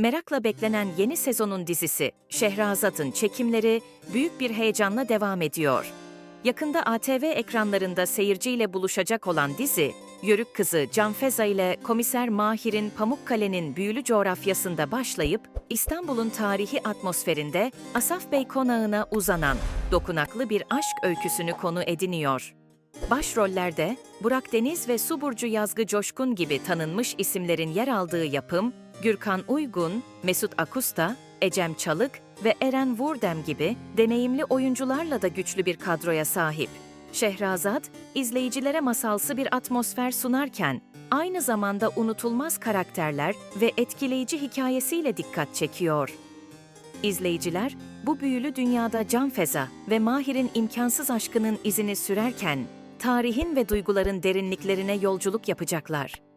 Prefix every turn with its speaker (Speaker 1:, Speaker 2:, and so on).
Speaker 1: merakla beklenen yeni sezonun dizisi Şehrazat'ın çekimleri büyük bir heyecanla devam ediyor. Yakında ATV ekranlarında seyirciyle buluşacak olan dizi, Yörük Kızı Can Feza ile Komiser Mahir'in Pamukkale'nin büyülü coğrafyasında başlayıp İstanbul'un tarihi atmosferinde Asaf Bey konağına uzanan dokunaklı bir aşk öyküsünü konu ediniyor. Başrollerde Burak Deniz ve Suburcu Yazgı Coşkun gibi tanınmış isimlerin yer aldığı yapım, Gürkan Uygun, Mesut Akusta, Ecem Çalık ve Eren Vurdem gibi deneyimli oyuncularla da güçlü bir kadroya sahip. Şehrazat, izleyicilere masalsı bir atmosfer sunarken, aynı zamanda unutulmaz karakterler ve etkileyici hikayesiyle dikkat çekiyor. İzleyiciler, bu büyülü dünyada Can Feza ve Mahir'in imkansız aşkının izini sürerken, tarihin ve duyguların derinliklerine yolculuk yapacaklar.